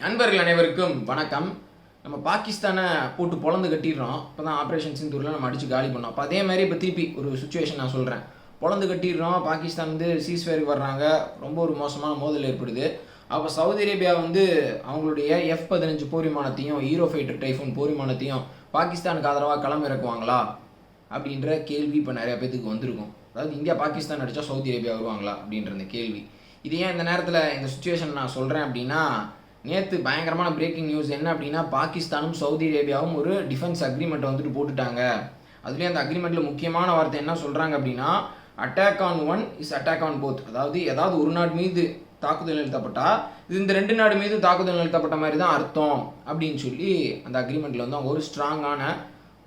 நண்பர்கள் அனைவருக்கும் வணக்கம். நம்ம பாகிஸ்தானை போட்டு பொழந்து கட்டிடுறோம். இப்போ தான் ஆப்ரேஷன் சிந்தூரில் நம்ம அடித்து காலி பண்ணோம். அப்போ அதே மாதிரி இப்போ திருப்பி ஒரு சுச்சுவேஷன் நான் சொல்கிறேன் பொழந்து கட்டிடுறோம். பாகிஸ்தான் வந்து சீஸ்வேருக்கு வர்றாங்க. ரொம்ப ஒரு மோசமான மோதல் ஏற்படுது. அப்போ சவுதி அரேபியா வந்து அவங்களுடைய எஃப் பதினஞ்சு போர் விமானத்தையும் ஹீரோ ஃபைட்டர் டைஃபூன் போர் விமானத்தையும் பாகிஸ்தானுக்கு ஆதரவாக களம் இறக்குவாங்களா? அப்படின்ற கேள்வி இப்போ நிறைய பேத்துக்கு வந்திருக்கும். அதாவது இந்தியா பாகிஸ்தான் அடித்தா சவுதி அரேபியா வருவாங்களா? அப்படின்ற அந்த கேள்வி. இது ஏன் இந்த நேரத்தில் இந்த சுச்சுவேஷன் நான் சொல்கிறேன் அப்படின்னா நேற்று பயங்கரமான பிரேக்கிங் நியூஸ் என்ன அப்படின்னா பாகிஸ்தானும் சவுதி அரேபியாவும் ஒரு டிஃபென்ஸ் அக்ரிமெண்ட்டை வந்துட்டு போட்டுட்டாங்க. அதுலேயும் அந்த அக்ரிமெண்ட்டில் முக்கியமான வார்த்தை என்ன சொல்கிறாங்க அப்படின்னா attack on one is attack on both அதாவது ஏதாவது ஒரு நாடு மீது தாக்குதல் நிறுத்தப்பட்டா இது இந்த ரெண்டு நாடு மீது தாக்குதல் நிறுத்தப்பட்ட மாதிரி தான் அர்த்தம் அப்படின்னு சொல்லி அந்த அக்ரிமெண்ட்டில் வந்து அவங்க ஒரு ஸ்ட்ராங்கான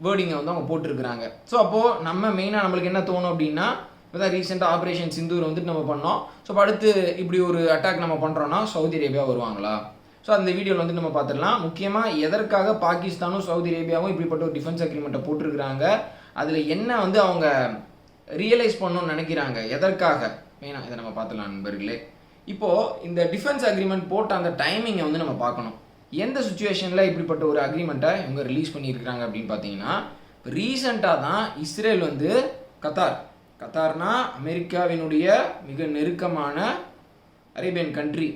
வேர்டிங்கை வந்து அவங்க போட்டிருக்கிறாங்க. ஸோ அப்போது நம்ம மெயினாக நம்மளுக்கு என்ன தோணும் அப்படின்னா இப்போ தான் ரீசெண்டாக ஆப்ரேஷன் சிந்தூர் வந்துட்டு நம்ம பண்ணோம். ஸோ அடுத்து இப்படி ஒரு அட்டாக் நம்ம பண்ணுறோன்னா சவுதி அரேபியா வருவாங்களா? ஸோ அந்த வீடியோவில் வந்து நம்ம பார்த்துடலாம். முக்கியமாக எதற்காக பாகிஸ்தானும் சவுதி அரேபியாவும் இப்படிப்பட்ட ஒரு டிஃபென்ஸ் அக்ரிமெண்ட்டை போட்டிருக்கிறாங்க? அதில் என்ன வந்து அவங்க ரியலைஸ் பண்ணணும்னு நினைக்கிறாங்க? எதற்காக? மெயினாக இதை நம்ம பார்த்துடலாம் நண்பர்களே. இப்போது இந்த டிஃபென்ஸ் அக்ரிமெண்ட் போட்ட அந்த டைமிங்கை வந்து நம்ம பார்க்கணும். எந்த சுச்சுவேஷனில் இப்படிப்பட்ட ஒரு அக்ரிமெண்ட்டை இவங்க ரிலீஸ் பண்ணியிருக்கிறாங்க அப்படின்னு பார்த்தீங்கன்னா ரீசெண்டாக தான் இஸ்ரேல் வந்து கத்தார். கத்தார்னா அமெரிக்காவினுடைய மிக நெருக்கமான அரேபியன் கண்ட்ரி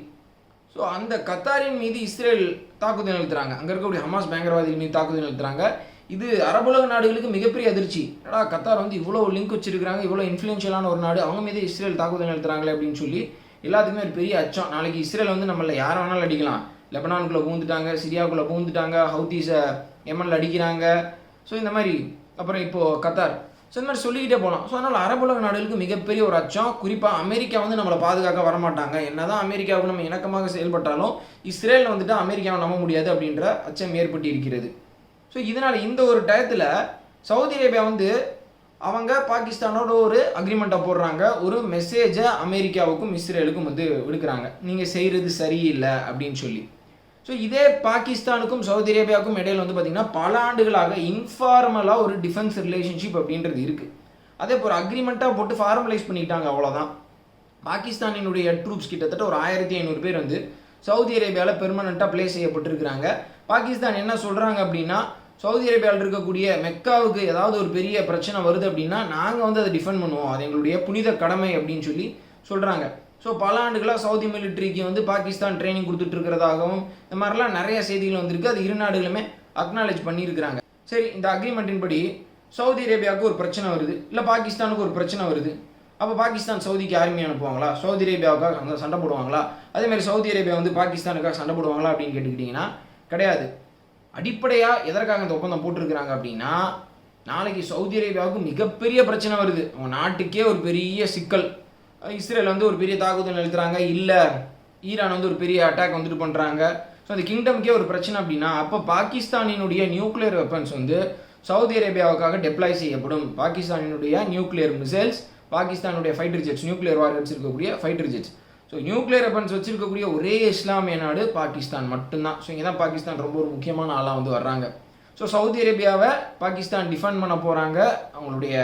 ஸோ அந்த கத்தாரின் மீது இஸ்ரேல் தாக்குதல் நிறுத்துறாங்க அங்கே இருக்கக்கூடிய ஹமாஸ் பயங்கரவாதிகள் மீது தாக்குதல் நிறுத்துறாங்க இது அரபுலக நாடுகளுக்கு மிகப்பெரிய அதிர்ச்சி. ஏன்னா கத்தார் வந்து இவ்வளோ லிங்க் வச்சிருக்காங்க இவ்வளோ இன்ஃப்ளூயன்ஷியலான ஒரு நாடு அவங்க மீது இஸ்ரேல் தாக்குதல் நிறுத்துறாங்களே அப்படின்னு சொல்லி எல்லாத்துக்குமே ஒரு பெரிய அச்சம். நாளைக்கு இஸ்ரேல் வந்து நம்மள யாரை வேணாலும் அடிக்கலாம். லெபனானுக்குள்ளே பூந்துட்டாங்க சிரியாவுக்குள்ளே பூந்துட்டாங்க ஹவுதீஸை எமனில் அடிக்கிறாங்க. ஸோ இந்த மாதிரி. அப்புறம் இப்போது கத்தார். ஸோ இந்த மாதிரி சொல்லிக்கிட்டே போகலாம் ஸோ அதனால் அரபுலக நாடுகளுக்கு மிகப்பெரிய ஒரு அச்சம். குறிப்பாக அமெரிக்கா வந்து நம்மளை பாதுகாக்க வரமாட்டாங்க. என்னதான் அமெரிக்காவுக்கு நம்ம இணக்கமாக செயல்பட்டாலும் இஸ்ரேலில் வந்துட்டு அமெரிக்காவை நம்ப முடியாது அப்படின்ற அச்சம் ஏற்பட்டு இருக்கிறது ஸோ இதனால் இந்த ஒரு டயத்தில் சவுதி அரேபியா வந்து அவங்க பாகிஸ்தானோட ஒரு அக்ரிமெண்ட்டை போடுறாங்க. ஒரு மெசேஜை அமெரிக்காவுக்கும் இஸ்ரேலுக்கும் வந்து விடுக்கிறாங்க. நீங்கள் செய்கிறது சரியில்லை அப்படின்னு சொல்லி. ஸோ இதே பாகிஸ்தானுக்கும் சவுதி அரேபியாவுக்கும் இடையில் வந்து பார்த்திங்கன்னா பல ஆண்டுகளாக இன்ஃபார்மலாக ஒரு டிஃபென்ஸ் ரிலேஷன்ஷிப் அப்படின்றது இருக்குது அதே இப்போ ஒரு அக்ரிமெண்ட்டாக போட்டு ஃபார்மலைஸ் பண்ணிட்டாங்க அவ்வளோதான் பாகிஸ்தானினுடைய ட்ரூப்ஸ் கிட்டத்தட்ட ஒரு ஆயிரத்தி ஐநூறு பேர் வந்து சவுதி அரேபியாவில் பெர்மனண்ட்டாக ப்ளே செய்யப்பட்டிருக்கிறாங்க. பாகிஸ்தான் என்ன சொல்கிறாங்க அப்படின்னா சவுதி அரேபியாவில் இருக்கக்கூடிய மெக்காவுக்கு ஏதாவது ஒரு பெரிய பிரச்சனை வருது அப்படின்னா நாங்கள் வந்து அதை டிஃபெண்ட் பண்ணுவோம். அது எங்களுடைய புனித கடமை அப்படின்னு சொல்லி சொல்கிறாங்க ஸோ பல ஆண்டுகளாக சவுதி மிலிட்ரிக்கு வந்து பாகிஸ்தான் ட்ரைனிங் கொடுத்துட்டு இருக்கிறதாகவும் இந்த மாதிரிலாம் நிறைய செய்திகள் வந்திருக்கு. அது இரு நாடுகளுமே அக்னாலேஜ் பண்ணியிருக்கிறாங்க. சரி இந்த அக்ரிமெண்ட்டின் படி சவுதி அரேபியாவுக்கு ஒரு பிரச்சனை வருது இல்லை பாகிஸ்தானுக்கு ஒரு பிரச்சனை வருது. அப்போ பாகிஸ்தான் சவுதிக்கு ஆர்மி அனுப்புவாங்களா? சவுதி அரேபியாவுக்காக அங்கே சண்டை போடுவாங்களா? அதே மாதிரி சவுதி அரேபியா வந்து பாகிஸ்தானுக்காக சண்டை போடுவாங்களா அப்படின்னு கேட்டுக்கிட்டிங்கன்னா கிடையாது. அடிப்படையாக எதற்காக இந்த ஒப்பந்தம் போட்டிருக்கிறாங்க அப்படின்னா நாளைக்கு சவுதி அரேபியாவுக்கு மிகப்பெரிய பிரச்சனை வருது. அவங்க நாட்டுக்கே ஒரு பெரிய சிக்கல். இஸ்ரேல் வந்து ஒரு பெரிய தாக்குதல் நிறுத்துறாங்க. இல்லை ஈரான் வந்து ஒரு பெரிய அட்டாக் வந்துட்டு பண்ணுறாங்க ஸோ அந்த கிங்டம்க்கே ஒரு பிரச்சனை அப்படின்னா அப்போ பாகிஸ்தானினுடைய நியூக்ளியர் வெப்பன்ஸ் வந்து சவுதி அரேபியாவுக்காக டெப்ளாய் செய்யப்படும். பாகிஸ்தானினுடைய நியூக்ளியர் மிசைல்ஸ் பாகிஸ்தானுடைய ஃபைட்டர் ஜெட்ஸ் நியூக்ளியர் வார் வச்சிருக்கக்கூடிய fighter jets so nuclear weapons வச்சிருக்கக்கூடிய ஒரே இஸ்லாமிய நாடு பாகிஸ்தான் மட்டும்தான். ஸோ இங்கே தான் பாகிஸ்தான் ரொம்ப ஒரு முக்கியமான ஆளாக வந்து வர்றாங்க. ஸோ சவுதி அரேபியாவை பாகிஸ்தான் டிஃபெண்ட் பண்ண போகிறாங்க அவங்களுடைய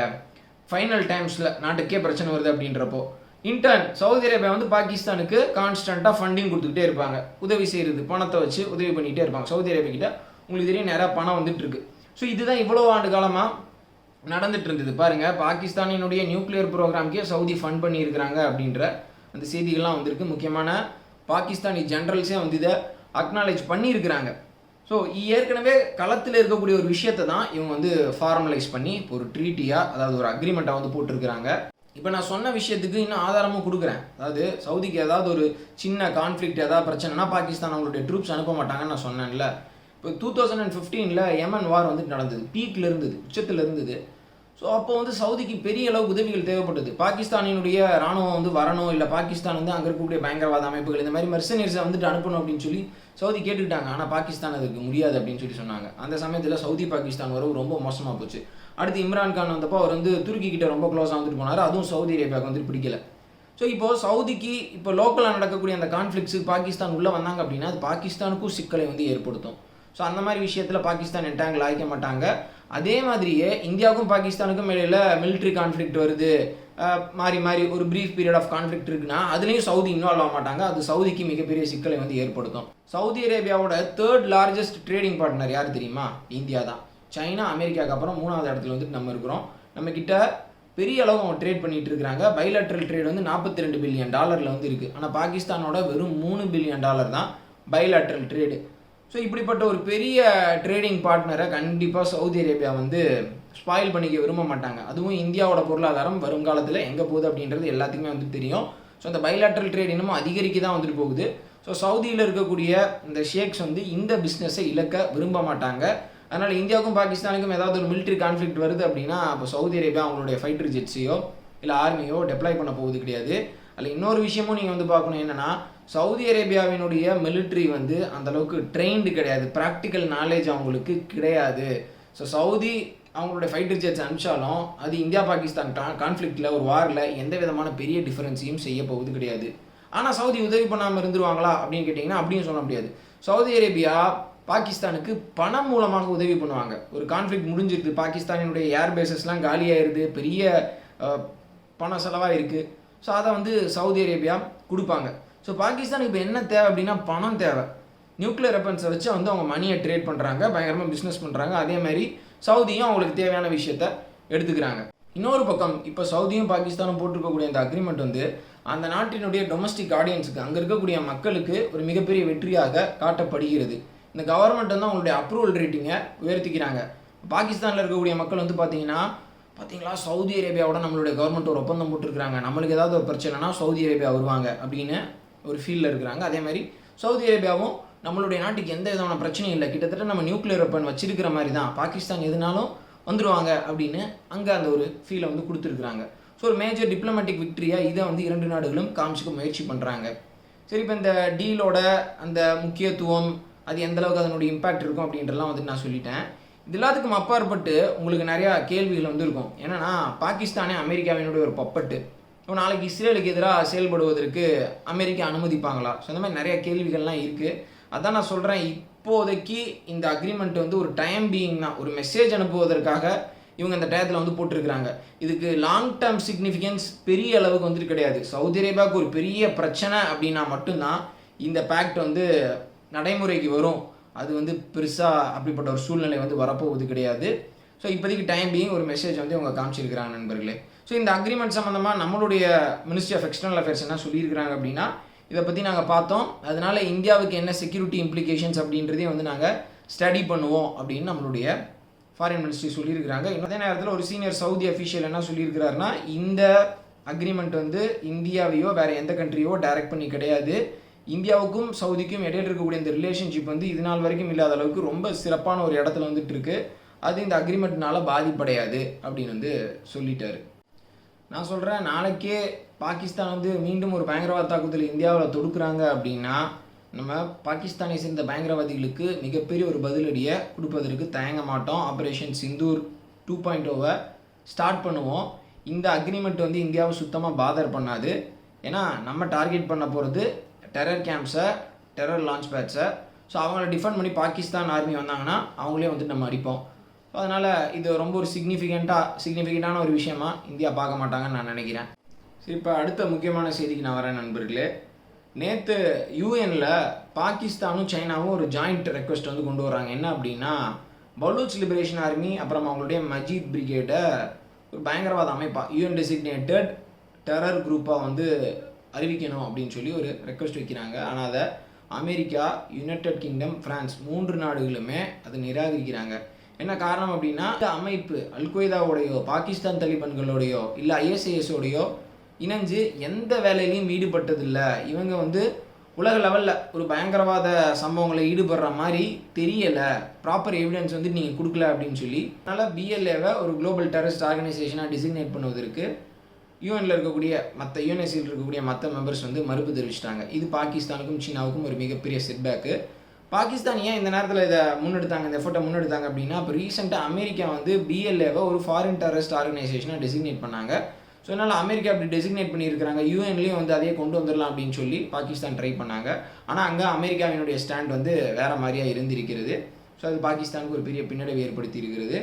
ஃபைனல் டைம்ஸில் நாட்டுக்கே பிரச்சனை வருது அப்படின்றப்போ. இன்டர்ன் சவுதி அரேபியா வந்து பாகிஸ்தானுக்கு கான்ஸ்டண்ட்டாக ஃபண்டிங் கொடுத்துக்கிட்டே இருப்பாங்க. உதவி செய்கிறது பணத்தை வச்சு உதவி பண்ணிகிட்டே இருப்பாங்க. சவுதி அரேபியா கிட்ட உங்களுக்கு தெரியும் நிறையா பணம் வந்துட்டு இருக்கு. ஸோ இதுதான் இவ்வளோ ஆண்டு காலமாக நடந்துட்டு இருந்தது. பாருங்க பாகிஸ்தானினுடைய நியூக்ளியர் ப்ரோக்ராம்க்கே சவுதி ஃபண்ட் பண்ணியிருக்கிறாங்க அப்படின்ற அந்த செய்திகள்லாம் வந்திருக்கு. முக்கியமான பாகிஸ்தானி ஜென்ரல்ஸே வந்து இதை அக்னாலேஜ் பண்ணியிருக்கிறாங்க. ஸோ ஏற்கனவே களத்தில் இருக்கக்கூடிய ஒரு விஷயத்தை தான் இவங்க வந்து ஃபார்மலைஸ் பண்ணி இப்போ ஒரு ட்ரீட்டியாக அதாவது ஒரு அக்ரிமெண்ட்டாக வந்து போட்டிருக்கிறாங்க. இப்போ நான் சொன்ன விஷயத்துக்கு இன்னும் ஆதாரமும் கொடுக்குறேன். அதாவது சவுதிக்கு ஏதாவது ஒரு சின்ன கான்ஃப்ளிக்ட் ஏதாவது பிரச்சனைனா பாகிஸ்தான் அவங்களுடைய ட்ரூப்ஸ் அனுப்ப மாட்டாங்கன்னு நான் சொன்னேன்ல. இப்போ டூ தௌசண்ட் அண்ட் ஃபிஃப்டீனில் எமன் வார் வந்துட்டு நடந்தது. பீக்கில் இருந்தது உச்சத்தில் இருந்தது. ஸோ அப்போ வந்து சவுதிக்கு பெரிய அளவு உதவிகள் தேவைப்பட்டது. பாகிஸ்தானினுடைய ராணுவம் வந்து வரணும் இல்லை பாகிஸ்தான் வந்து அங்கே இருக்கக்கூடிய பயங்கரவாத அமைப்புகள் இந்த மாதிரி மெர்சனரிஸை வந்துட்டு அனுப்பணும் அப்படின்னு சொல்லி சவுதி கேட்டுக்கிட்டாங்க. ஆனால் பாகிஸ்தான் அதுக்கு முடியாது அப்படின்னு சொல்லி சொன்னாங்க. அந்த சமயத்தில் சவுதி பாகிஸ்தான் உறவு ரொம்ப மோசமாக போச்சு. அடுத்து இம்ரான் கான் வந்தப்போ அவர் வந்து துருக்கி கிட்ட ரொம்ப க்ளோஸாக வந்துட்டு போனார். அதுவும் சவுதி அரேபியாவுக்கு வந்து பிடிக்கல. ஸோ இப்போது சவுதிக்கு இப்போ லோக்கலாக நடக்கக்கூடிய அந்த கான்ஃப்ளிக்ஸு பாகிஸ்தான் உள்ளே வந்தாங்க அப்படின்னா அது பாகிஸ்தானுக்கும் சிக்கலை வந்து ஏற்படுத்தும். ஸோ அந்த மாதிரி விஷயத்தில் பாகிஸ்தான் என்டாங்கில் ஆகிக்க மாட்டாங்க. அதே மாதிரியே இந்தியாவுக்கும் பாகிஸ்தானுக்கும் இடையில மிலிட்ரி கான்ஃப்ளிக்ட் வருது. மாறி மாறி ஒரு ப்ரீஃப் பீரியட் ஆஃப் கான்ஃப்ளிக்ட் இருக்குன்னா அதுலேயும் சவுதி இன்வால்வ் ஆக மாட்டாங்க. அது சவுதிக்கு மிகப்பெரிய சிக்கலை வந்து ஏற்படுத்தும். சவுதி அரேபியாவோட தேர்ட் லார்ஜஸ்ட் ட்ரேடிங் பார்ட்னர் யார் தெரியுமா? இந்தியா தான். சைனா அமெரிக்காவுக்கு அப்புறம் மூணாவது இடத்துல வந்துட்டு நம்ம இருக்கிறோம். நம்ம கிட்ட பெரிய அளவு அவங்க ட்ரேட் பண்ணிட்டு இருக்கிறாங்க. பைலேட்ரல் ட்ரேட் வந்து நாற்பத்தி ரெண்டு பில்லியன் டாலரில் வந்து இருக்குது ஆனால் பாகிஸ்தானோட வெறும் மூணு பில்லியன் டாலர் தான் பைலேட்ரல் ட்ரேடு ஸோ இப்படிப்பட்ட ஒரு பெரிய ட்ரேடிங் பார்ட்னரை கண்டிப்பாக சவுதி அரேபியா வந்து ஸ்பாயில் பண்ணிக்க விரும்ப மாட்டாங்க. அதுவும் இந்தியாவோட பொருளாதாரம் வருங்காலத்தில் எங்கே போகுது அப்படின்றது எல்லாத்துக்குமே வந்து தெரியும். ஸோ அந்த பைலாட்ரல் ட்ரேட் இன்னமும் அதிகரிக்க தான் வந்துட்டு போகுது. ஸோ சவுதியில் இருக்கக்கூடிய இந்த ஷேக்ஸ் வந்து இந்த பிஸ்னஸை இழக்க விரும்ப மாட்டாங்க. அதனால் இந்தியாவுக்கும் பாகிஸ்தானுக்கும் ஏதாவது ஒரு மிலிட்ரி கான்ஃப்ளிக்ட் வருது அப்படின்னா அப்போ சவுதி அரேபியா அவங்களுடைய ஃபைட்டர் ஜெட்ஸையோ இல்லை ஆர்மியோ டெப்ளாய் பண்ண போகுது கிடையாது. அதில் இன்னொரு விஷயமும் நீங்கள் வந்து பார்க்கணும் என்னென்னா சவுதி அரேபியாவினுடைய மிலிட்ரி வந்து அந்தளவுக்கு ட்ரெயின்டு கிடையாது. ப்ராக்டிக்கல் நாலேஜ் அவங்களுக்கு கிடையாது. ஸோ சவுதி அவங்களுடைய ஃபைட்டர் ஜெட்ஸ் அனுப்பிச்சாலும் அது இந்தியா பாகிஸ்தான் கான்ஃப்ளிக்டில் ஒரு வாரில் எந்த விதமான பெரிய டிஃபரன்ஸையும் செய்ய போகுது கிடையாது. ஆனால் சவுதி உதவி பண்ணாமல் இருந்துருவாங்களா அப்படின்னு கேட்டிங்கன்னா அப்படியும் சொல்ல முடியாது. சவுதி அரேபியா பாகிஸ்தானுக்கு பணம் மூலமாக உதவி பண்ணுவாங்க. ஒரு கான்ஃப்ளிக் முடிஞ்சிருது பாகிஸ்தானினுடைய ஏர் பேசஸ்லாம் காலியாயிருது பெரிய பண செலவாக இருக்குது ஸோ அதை வந்து சவுதி அரேபியா கொடுப்பாங்க. ஸோ பாகிஸ்தானுக்கு இப்போ என்ன தேவை அப்படின்னா பணம் தேவை. நியூக்ளியர் வெப்பன்ஸை வச்சு வந்து அவங்க மணியை ட்ரேட் பண்ணுறாங்க பயங்கரமாக பிஸ்னஸ் பண்ணுறாங்க அதே மாதிரி சவுதியும் அவங்களுக்கு தேவையான விஷயத்த எடுத்துக்கிறாங்க. இன்னொரு பக்கம் இப்போ சவுதியும் பாகிஸ்தானும் போட்டிருக்கக்கூடிய இந்த அக்ரிமெண்ட் வந்து அந்த நாட்டினுடைய டொமஸ்டிக் ஆடியன்ஸுக்கு அங்கே இருக்கக்கூடிய மக்களுக்கு ஒரு மிகப்பெரிய வெற்றியாக காட்டப்படுகிறது. இந்த கவர்மெண்ட் வந்து அவங்களுடைய அப்ரூவல் ரேட்டிங்கை உயர்த்திக்கிறாங்க. பாகிஸ்தானில் இருக்கக்கூடிய மக்கள் வந்து பார்த்தீங்கன்னா பார்த்தீங்களா சவுதி அரேபியாவோட நம்மளுடைய கவர்மெண்ட் ஒரு ஒப்பந்தம் போட்டிருக்கிறாங்க. நம்மளுக்கு ஏதாவது ஒரு பிரச்சனைனா சவுதி அரேபியா வருவாங்க அப்படின்னு ஒரு ஃபீலில் இருக்கிறாங்க. அதே மாதிரி சவுதி அரேபியாவும் நம்மளுடைய நாட்டுக்கு எந்த விதமான பிரச்சனையும் இல்லை. கிட்டத்தட்ட நம்ம நியூக்ளியர் வெப்பன் வச்சிருக்கிற மாதிரி தான். பாகிஸ்தான் எதுனாலும் வந்துடுவாங்க அப்படின்னு அங்கே அந்த ஒரு ஃபீலை வந்து கொடுத்துருக்குறாங்க. ஸோ ஒரு மேஜர் டிப்ளமேட்டிக் விக்டரியாக இதை வந்து இரண்டு நாடுகளும் காமிச்சிக்க முயற்சி பண்ணுறாங்க சரி இப்போ இந்த டீலோட அந்த முக்கியத்துவம் அது எந்த அளவுக்கு அதனுடைய இம்பேக்ட் இருக்கும் அப்படின்றலாம் வந்து நான் சொல்லிட்டேன். இது எல்லாத்துக்கும் அப்பாற்பட்டு உங்களுக்கு நிறையா கேள்விகள் வந்திருக்கும். ஏன்னா பாகிஸ்தானே அமெரிக்காவினுடைய ஒரு பப்பட்டு. இப்போ நாளைக்கு இஸ்ரேலுக்கு எதிராக செயல்படுவதற்கு அமெரிக்கா அனுமதிப்பாங்களா? ஸோ இந்த மாதிரி நிறைய கேள்விகள்லாம் இருக்குது அதான் நான் சொல்கிறேன் இப்போதைக்கு இந்த அக்ரிமெண்ட் வந்து ஒரு டைம் பீயிங் தான் ஒரு மெசேஜ் அனுப்புவதற்காக இவங்க இந்த டயத்தில் வந்து போட்டிருக்கிறாங்க. இதுக்கு லாங் டேர்ம் சிக்னிஃபிகன்ஸ் பெரிய அளவுக்கு வந்துட்டு கிடையாது. சவுதி அரேபியாவுக்கு ஒரு பெரிய பிரச்சனை அப்படின்னா மட்டும்தான் இந்த பேக்ட் வந்து நடைமுறைக்கு வரும். அது வந்து பெருசாக அப்படிப்பட்ட ஒரு சூழ்நிலை வந்து வரப்போகுது கிடையாது. ஸோ இப்போதைக்கு டைம் பீயிங் ஒரு மெசேஜ் வந்து இவங்க காமிச்சிருக்கிறாங்க நண்பர்களே. ஸோ இந்த அக்ரிமெண்ட் சம்மந்தமாக நம்மளுடைய மினிஸ்ட்ரி ஆஃப் எக்ஸ்டர்னல் அஃபேர்ஸ் என்ன சொல்லியிருக்கிறாங்க அப்படின்னா இதை பற்றி நாங்கள் பார்த்தோம். அதனால் இந்தியாவுக்கு என்ன செக்யூரிட்டி இம்ப்ளிகேஷன்ஸ் அப்படின்றதையும் வந்து நாங்கள் ஸ்டடி பண்ணுவோம் அப்படின்னு நம்மளுடைய ஃபாரின் மினிஸ்ட்ரி சொல்லியிருக்கிறாங்க. அதே நேரத்தில் ஒரு சீனியர் சவுதி அஃபீஷியல் என்ன சொல்லியிருக்கிறாருன்னா இந்த அக்ரிமெண்ட் வந்து இந்தியாவையோ வேறு எந்த கண்ட்ரியோ டைரக்ட் பண்ணி கிடையாது. இந்தியாவுக்கும் சவுதிக்கும் இடையில் இருக்கக்கூடிய இந்த ரிலேஷன்ஷிப் வந்து இது நாள் வரைக்கும் இல்லாத அளவுக்கு ரொம்ப சிறப்பான ஒரு இடத்துல வந்துட்டு இருக்கு. அது இந்த அக்ரிமெண்ட்னால பாதிப்படையாது அப்படின்னு வந்து சொல்லிட்டாரு. நான் சொல்கிறேன் நாளைக்கே பாகிஸ்தான் வந்து மீண்டும் ஒரு பயங்கரவாத தாக்குதல் இந்தியாவில் தொடுக்குறாங்க அப்படின்னா நம்ம பாகிஸ்தானை சேர்ந்த பயங்கரவாதிகளுக்கு மிகப்பெரிய ஒரு பதிலடியை கொடுப்பதற்கு தயங்க மாட்டோம். ஆப்ரேஷன் சிந்தூர் டூ பாயிண்ட் ஓவை ஸ்டார்ட் பண்ணுவோம். இந்த அக்ரிமெண்ட் வந்து இந்தியாவை சுத்தமாக பாதர் பண்ணாது. ஏன்னா நம்ம டார்கெட் பண்ண போகிறது டெரர் கேம்ப்ஸை டெரர் லான்ச் பேட்ஸை ஸோ அவங்கள டிஃபெண்ட் பண்ணி பாகிஸ்தான் ஆர்மி வந்தாங்கன்னா அவங்களே வந்துட்டு நம்ம அடிப்போம். ஸோ அதனால் இது ரொம்ப ஒரு சிக்னிஃபிகண்ட்டாக சிக்னிஃபிகண்ட்டான ஒரு விஷயமா இந்தியா பார்க்க மாட்டாங்கன்னு நான் நினைக்கிறேன். சரி இப்போ அடுத்த முக்கியமான செய்திக்கு நான் வரேன் நண்பர்களே. நேற்று யூஎனில் பாகிஸ்தானும் சைனாவும் ஒரு ஜாயிண்ட் ரெக்வஸ்ட் வந்து கொண்டு வராங்க என்ன அப்படின்னா பலூச் லிபரேஷன் ஆர்மி அப்புறம் அவங்களுடைய மஜீத் பிரிகேடை ஒரு பயங்கரவாத அமைப்பாக யூஎன் டெசிக்னேட்டட் டெரர் குரூப்பாக வந்து அறிவிக்கணும் அப்படின்னு சொல்லி ஒரு ரெக்வஸ்ட் வைக்கிறாங்க. ஆனால் அதை அமெரிக்கா யுனைடெட் கிங்டம் பிரான்ஸ் மூன்று நாடுகளுமே அதை நிராகரிக்கிறாங்க. என்ன காரணம் அப்படின்னா இந்த அமைப்பு அல்கொய்தாவோடையோ பாகிஸ்தான் தலிபன்களோடையோ இல்லை ஐஎஸ்ஐஎஸோடையோ இணைஞ்சு எந்த வேலையிலையும் ஈடுபட்டதில்லை. இவங்க வந்து உலக லெவலில் ஒரு பயங்கரவாத சம்பவங்களை ஈடுபடுற மாதிரி தெரியலை. ப்ராப்பர் எவிடன்ஸ் வந்து நீங்கள் கொடுக்கல அப்படின்னு சொல்லி அதனால் பிஎல்ஏவை ஒரு குளோபல் டெரரிஸ்ட் ஆர்கனைசேஷனாக டிசிக்னேட் பண்ணுவதற்கு யூஎனில் இருக்கக்கூடிய மற்ற யூஎன்எஸ்சியில் இருக்கக்கூடிய மற்ற மெம்பர்ஸ் வந்து மறுப்பு தெரிவிச்சிட்டாங்க. இது பாகிஸ்தானுக்கும் சீனாவுக்கும் ஒரு மிகப்பெரிய செட்பேக்கு பாகிஸ்தான் ஏன் இந்த நேரத்தில் இதை முன்னெடுத்தாங்க இந்த எஃபர்ட்டை முன்னெடுத்தாங்க அப்படின்னா இப்போ ரீசெண்டாக அமெரிக்கா வந்து பிஎல்ஏவை ஒரு ஃபாரின் டெரரிஸ்ட் ஆர்கனைசேஷனாக டெசிக்னேட் பண்ணாங்க. ஸோ அதனால் அமெரிக்கா அப்படி டெசிக்னேட் பண்ணியிருக்கிறாங்க. யூஎன்லேயும் வந்து அதையே கொண்டு வந்துடலாம் அப்படின்னு சொல்லி பாகிஸ்தான் ட்ரை பண்ணாங்க. ஆனால் அங்கே அமெரிக்காவினுடைய ஸ்டாண்ட் வந்து வேறு மாதிரியாக இருந்திருக்கிறது. ஸோ அது பாகிஸ்தானுக்கு ஒரு பெரிய பின்னடைவை ஏற்படுத்தி இருக்கிறது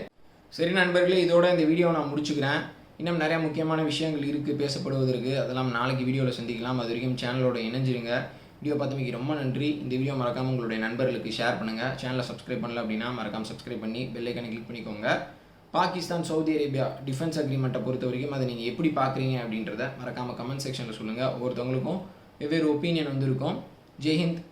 சரி நண்பர்களே இதோட இந்த வீடியோவை நான் முடிச்சுக்கிறேன். இன்னும் நிறையா முக்கியமான விஷயங்கள் இருக்குது பேசப்படுவதற்கு அதெல்லாம் நாளைக்கு வீடியோவில் சந்திக்கலாம். அது வரைக்கும் சேனலோட இணைஞ்சிருங்க. வீடியோ பார்த்தமைக்கு ரொம்ப நன்றி. இந்த வீடியோ மறக்காமல் உங்களுடைய நண்பர்களுக்கு ஷேர் பண்ணுங்கள் சேனலை சப்ஸ்கிரைப் பண்ணல அப்படின்னா மறக்காமல் சப்ஸ்கிரைப் பண்ணி பெல்லைக்கனை கிளிக் பண்ணிக்கோங்க. பாகிஸ்தான் சவுதி அரேபியா டிஃபென்ஸ் அக்ரிமெண்ட்டை பொறுத்த வரைக்கும் அதை நீங்கள் எப்படி பார்க்குறீங்க அப்படின்றத மறக்காமல் கமெண்ட் செக்ஷனில் சொல்லுங்கள் ஒவ்வொருத்தவங்களுக்கும் வெவ்வேறு ஒப்பீனியன் வந்திருக்கும். ஜெய்ஹிந்த்